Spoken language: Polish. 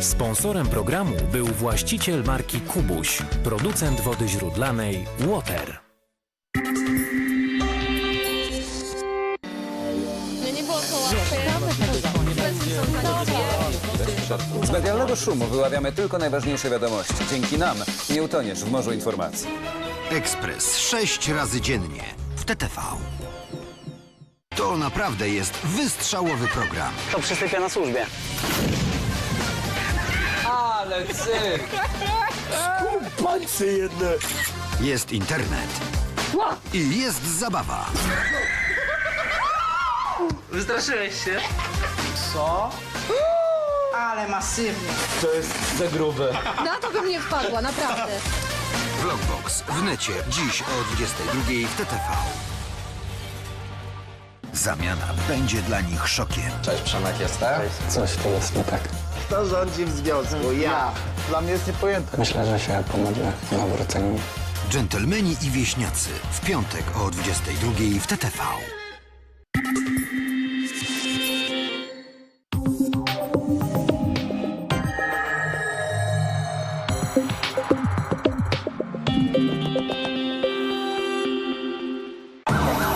Sponsorem programu był właściciel marki Kubuś, producent wody źródlanej Water. No. Z medialnego szumu wyławiamy tylko najważniejsze wiadomości. Dzięki nam nie utoniesz w morzu informacji. Ekspres sześć razy dziennie w TTV. To naprawdę jest wystrzałowy program. To przysypia na służbie. Jest internet. I jest zabawa. Wystraszyłeś się? Ale masywnie. Na to bym nie wpadła, naprawdę. Vlogbox w necie dziś o 22 w TTV. Zamiana będzie dla nich szokiem. Cześć, Przemek jestem. Coś tu jest nie tak. Kto rządzi w związku? Ja. Dla mnie jest niepojęte. Myślę, że się pomodlę w nawróceniu. Dżentelmeni i wieśniacy w piątek o 22 w TTV.